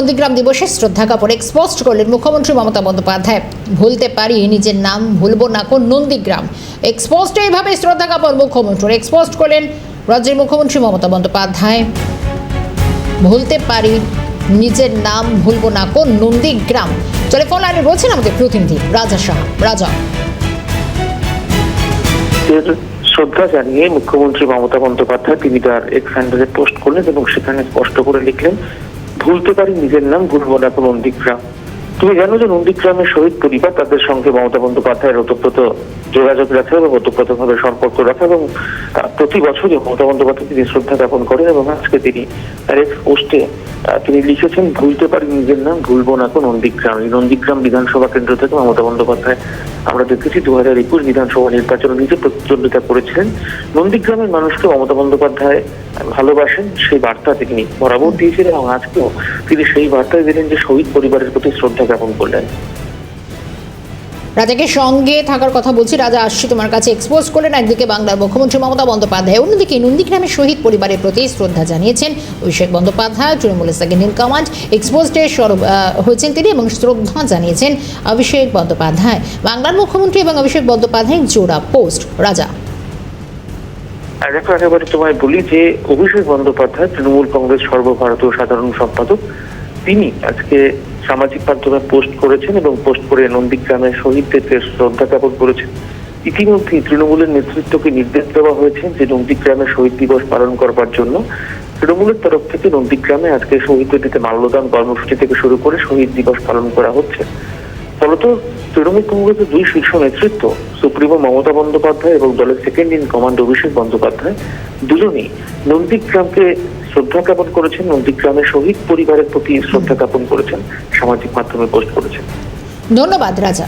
নন্দীগ্রাম দিবসে শ্রদ্ধা কাপড় এক্সপোস্ট করলেন মুখ্যমন্ত্রী মমতা বন্দ্যোপাধ্যায়। ভুলতে পারি, নিজের নাম ভুলবো না কোন নন্দীগ্রাম। এক্সপোস্ট এইভাবে শ্রদ্ধা কাপড় মুখ্যমন্ত্রী এক্সপোস্ট করলেন রাজ্যের মুখ্যমন্ত্রী মমতা বন্দ্যোপাধ্যায়। ভুলতে পারি, নিজের নাম ভুলবো না কোন নন্দীগ্রাম। টেলিফোন লাইনে রয়েছেন আমাদের প্রতিনিধি রাজা সাহা। রাজা। শ্রদ্ধা জানিয়ে মুখ্যমন্ত্রী মমতা বন্দ্যোপাধ্যায় তিনি তার এক্স হ্যান্ডেলে পোস্ট করলেন এবং সেখানে স্পষ্ট করে লিখলেন ভুলতে পারি, নিজের নাম ভুলবো না কোনো নন্দীগ্রাম। তুমি জানো যে নন্দীগ্রামের শহীদ পরিবার তাদের সঙ্গে মমতা বন্দ্যোপাধ্যায়ের ওতপ্রোত যোগাযোগ রাখে এবং ওতপ্রোতভাবে সম্পর্ক রাখে এবং প্রতি বছরই মমতা বন্দ্যোপাধ্যায় তিনি শ্রদ্ধা জ্ঞাপন করেন এবং আজকে তিনি তার এক পোস্টে তিনি লিখেছেন, ভুলতে পারি নিজের নাম, ভুলবো না কোন নন্দীগ্রাম। এই নন্দীগ্রাম বিধানসভা কেন্দ্র থেকে মমতা বন্দ্যোপাধ্যায় আমরা দেখেছি দু হাজার একুশ বিধানসভা নির্বাচন নিজে প্রতিদ্বন্দ্বিতা করেছিলেন। নন্দীগ্রামের মানুষকে মমতা বন্দ্যোপাধ্যায় ভালোবাসেন, সেই বার্তা তিনি বরাবর দিয়েছিলেন এবং আজকেও তিনি সেই বার্তায় দিলেন যে শহীদ পরিবারের প্রতি শ্রদ্ধা জ্ঞাপন করলেন। রাজাকে সঙ্গে থাকার কথা বলছি। রাজা আসছি তোমার কাছে এক্সপোজ করলেন। একদিকে বাংলার মুখ্যমন্ত্রী মমতা বন্দ্যোপাধ্যায়, অন্যদিকে নন্দীগ্রামের শহীদ পরিবারের প্রতি শ্রদ্ধা জানিয়েছেন অভিষেক বন্দ্যোপাধ্যায় তৃণমূলের সেকেন্ড কমান্ড এক্সপোজডে সরব হয়েছেন তিনি এবং শ্রদ্ধা জানিয়েছেন অভিষেক বন্দ্যোপাধ্যায়। বাংলার মুখ্যমন্ত্রী এবং অভিষেক বন্দ্যোপাধ্যায় জোড়া পোস্ট রাজা। এখন একেবারে তোমায় বলি যে অভিষেক বন্দ্যোপাধ্যায় তৃণমূল কংগ্রেস সর্বভারতীয় সাধারণ সম্পাদক। তিনি আজকে সামাজিক মাধ্যমে পোস্ট করেছেন এবং পোস্ট করে নন্দীগ্রামের শহীদদেরকে শ্রদ্ধা জ্ঞাপন করেছেন। ইতিমধ্যেই তৃণমূলের নেতৃত্বকে নির্দেশ দেওয়া হয়েছে যে নন্দীগ্রামে শহীদ দিবস পালন করবার জন্য। তৃণমূলের তরফ থেকে নন্দীগ্রামে আজকে শহীদদের দিতে মাল্যদান কর্মসূচি থেকে শুরু করে শহীদ দিবস পালন করা হচ্ছে। ফলত তৃণমূল কংগ্রেসের দুই শীর্ষ নেতৃত্ব, সুপ্রিমো মমতা বন্দ্যোপাধ্যায় এবং দলের second in command Abhishek Bandyopadhyay, দুজনেই নন্দীগ্রামকে শ্রদ্ধা জ্ঞাপন করেছেন, নন্দীগ্রামের শহীদ পরিবারের প্রতি শ্রদ্ধা জ্ঞাপন করেছেন, সামাজিক মাধ্যমে পোস্ট করেছেন। ধন্যবাদ, রাজা।